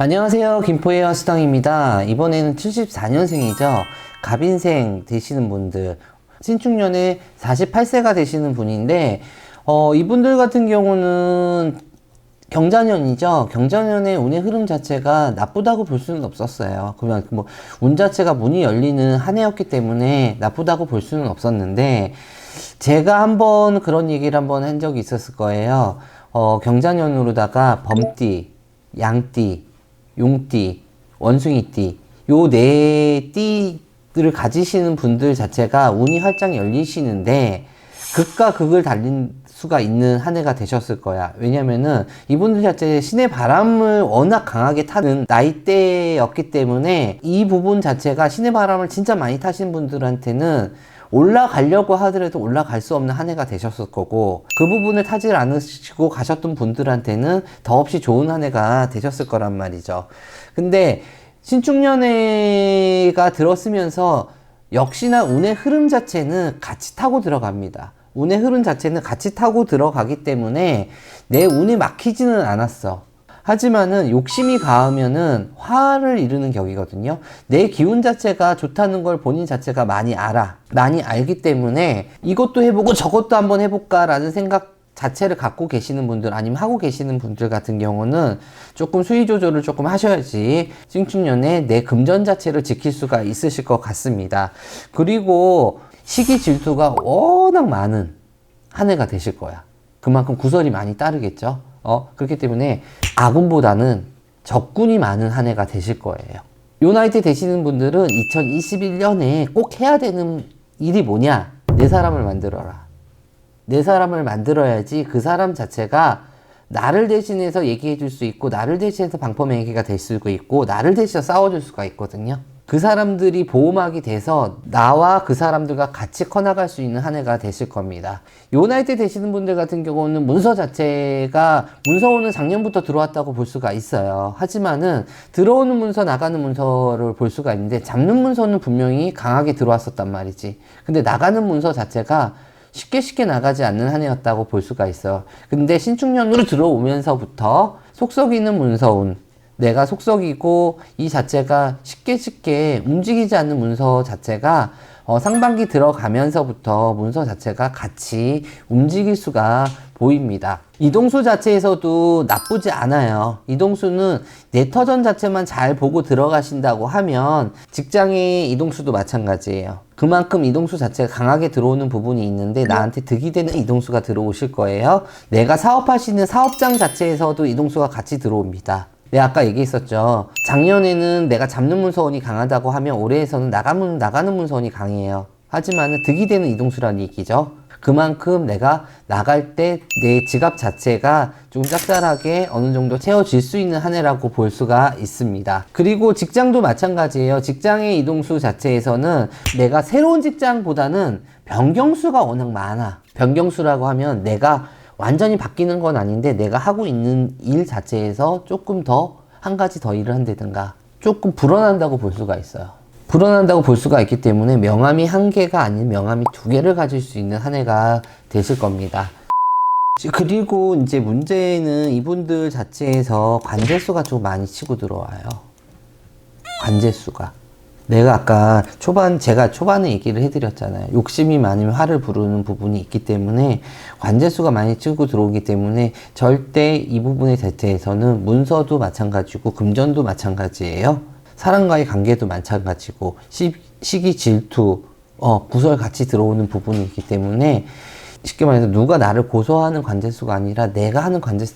안녕하세요. 김포의 화수당입니다. 이번에는 74년생이죠. 갑인생 되시는 분들, 신축년에 48세가 되시는 분인데, 어, 이분들 같은 경우는 경자년이죠. 경자년의 운의 흐름 자체가 나쁘다고 볼 수는 없었어요. 그러면 뭐, 운 자체가 문이 열리는 한 해였기 때문에 나쁘다고 볼 수는 없었는데, 제가 한번 그런 얘기를 한번 한 적이 있었을 거예요. 어, 경자년으로다가 범띠, 양띠, 용띠, 원숭이띠, 요네 띠들을 가지시는 분들 자체가 운이 활짝 열리시는데, 극과 극을 달린 수가 있는 한 해가 되셨을 거야. 왜냐면은 이분들 자체 신의 바람을 워낙 강하게 타는 나이대였기 때문에 이 부분 자체가 신의 바람을 진짜 많이 타신 분들한테는 올라가려고 하더라도 올라갈 수 없는 한 해가 되셨을 거고 그 부분을 타질 않으시고 가셨던 분들한테는 더없이 좋은 한 해가 되셨을 거란 말이죠. 근데 신축년회가 들었으면서 역시나 운의 흐름 자체는 같이 타고 들어갑니다. 운의 흐름 자체는 같이 타고 들어가기 때문에 내 운이 막히지는 않았어. 하지만은 욕심이 가하면은 화를 이루는 격이거든요. 내 기운 자체가 좋다는 걸 본인 자체가 많이 알아. 많이 알기 때문에 이것도 해보고 저것도 한번 해볼까라는 생각 자체를 갖고 계시는 분들 아니면 하고 계시는 분들 같은 경우는 조금 수위 조절을 조금 하셔야지 신축년에 내 금전 자체를 지킬 수가 있으실 것 같습니다. 그리고 시기 질투가 워낙 많은 한 해가 되실 거야. 그만큼 구설이 많이 따르겠죠. 어, 그렇기 때문에 아군보다는 적군이 많은 한 해가 되실 거예요. 요 나이 때 되시는 분들은 2021년에 꼭 해야 되는 일이 뭐냐? 내 사람을 만들어라. 내 사람을 만들어야지 그 사람 자체가 나를 대신해서 얘기해 줄 수 있고, 나를 대신해서 방법행위가 될 수가 있고, 나를 대신해서 싸워줄 수가 있거든요. 그 사람들이 보호막이 돼서 나와 그 사람들과 같이 커나갈 수 있는 한 해가 되실 겁니다. 요 나이 때 되시는 분들 같은 경우는 문서 자체가 문서오는 작년부터 들어왔다고 볼 수가 있어요. 하지만은 들어오는 문서 나가는 문서를 볼 수가 있는데 잡는 문서는 분명히 강하게 들어왔었단 말이지. 근데 나가는 문서 자체가 쉽게 쉽게 나가지 않는 한 해였다고 볼 수가 있어요. 근데 신축년으로 들어오면서부터 속썩이는 문서운, 내가 속썩이고 이 자체가 쉽게 쉽게 움직이지 않는 문서 자체가 어, 상반기 들어가면서부터 문서 자체가 같이 움직일 수가 보입니다. 이동수 자체에서도 나쁘지 않아요. 이동수는 내 터전 자체만 잘 보고 들어가신다고 하면 직장의 이동수도 마찬가지예요. 그만큼 이동수 자체가 강하게 들어오는 부분이 있는데 나한테 득이 되는 이동수가 들어오실 거예요. 내가 사업하시는 사업장 자체에서도 이동수가 같이 들어옵니다. 내가 아까 얘기했었죠. 작년에는 내가 잡는 문서원이 강하다고 하면 올해에서는 나가는, 나가는 문서원이 강해요. 하지만 득이 되는 이동수라는 얘기죠. 그만큼 내가 나갈 때 내 지갑 자체가 좀 짭짤하게 어느 정도 채워질 수 있는 한 해라고 볼 수가 있습니다. 그리고 직장도 마찬가지예요. 직장의 이동수 자체에서는 내가 새로운 직장보다는 변경수가 워낙 많아. 변경수라고 하면 내가 완전히 바뀌는 건 아닌데 내가 하고 있는 일 자체에서 조금 더 한 가지 더 일을 한다든가 조금 불어난다고 볼 수가 있어요. 불어난다고 볼 수가 있기 때문에 명암이 한 개가 아닌 명암이 두 개를 가질 수 있는 한 해가 되실 겁니다. 그리고 이제 문제는 이분들 자체에서 관제수가 좀 많이 치고 들어와요. 관제수가. 내가 아까 초반, 제가 초반에 얘기를 해드렸잖아요. 욕심이 많으면 화를 부르는 부분이 있기 때문에 관제수가 많이 치고 들어오기 때문에 절대 이 부분에 대해서는 문서도 마찬가지고 금전도 마찬가지예요. 사람과의 관계도 마찬가지고 시, 시기 질투, 어, 구설 같이 들어오는 부분이 있기 때문에 쉽게 말해서 누가 나를 고소하는 관제수가 아니라 내가 하는 관제,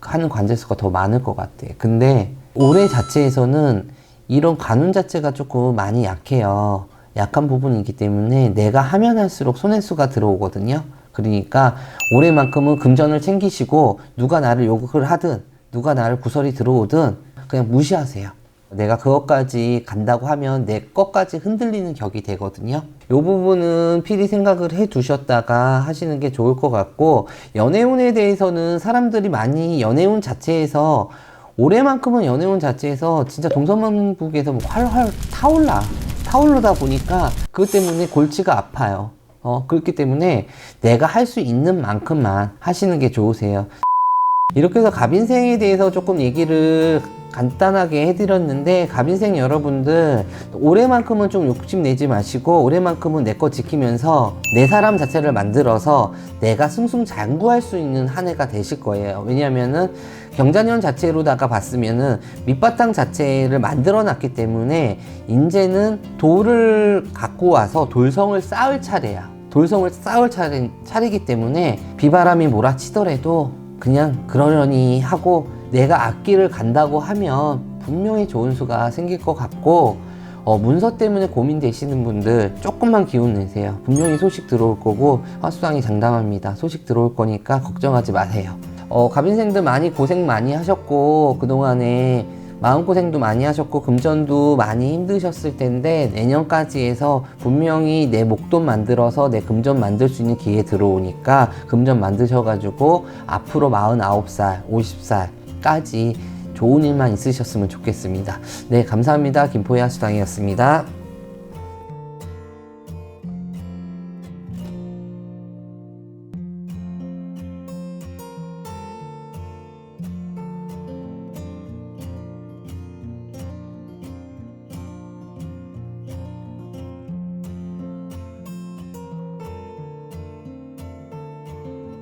하는 관제수가 더 많을 것 같아. 근데 올해 자체에서는 이런 관운 자체가 조금 많이 약해요. 약한 부분이 있기 때문에 내가 하면 할수록 손해수가 들어오거든요. 그러니까 올해만큼은 금전을 챙기시고 누가 나를 욕을 하든 누가 나를 구설이 들어오든 그냥 무시하세요. 내가 그것까지 간다고 하면 내 것까지 흔들리는 격이 되거든요. 이 부분은 필히 생각을 해 두셨다가 하시는 게 좋을 것 같고, 연애운에 대해서는 사람들이 많이 연애운 자체에서 올해만큼은 연애운 자체에서 진짜 동서남북에서 뭐 활활 타올라. 타오르다 보니까 그것 때문에 골치가 아파요. 어, 그렇기 때문에 내가 할 수 있는 만큼만 하시는 게 좋으세요. 이렇게 해서 갑인생에 대해서 조금 얘기를 간단하게 해드렸는데 갑인생 여러분들 올해만큼은 좀 욕심내지 마시고 올해만큼은 내 거 지키면서 내 사람 자체를 만들어서 내가 승승장구할 수 있는 한 해가 되실 거예요. 왜냐면은 경자년 자체로다가 봤으면은 밑바탕 자체를 만들어 놨기 때문에 이제는 돌을 갖고 와서 돌성을 쌓을 차례야. 돌성을 쌓을 차례, 차례이기 때문에 비바람이 몰아치더라도 그냥 그러려니 하고 내가 악기를 간다고 하면 분명히 좋은 수가 생길 것 같고 어, 문서 때문에 고민되시는 분들 조금만 기운 내세요. 분명히 소식 들어올 거고 화수당이 장담합니다. 소식 들어올 거니까 걱정하지 마세요. 어, 갑인생들 많이 고생 많이 하셨고 그동안에 마음고생도 많이 하셨고 금전도 많이 힘드셨을 텐데 내년까지 해서 분명히 내 목돈 만들어서 내 금전 만들 수 있는 기회 들어오니까 금전 만드셔가지고 앞으로 49살, 50살 까지 좋은 일만 있으셨으면 좋겠습니다. 네, 감사합니다. 김포의 하수당이었습니다.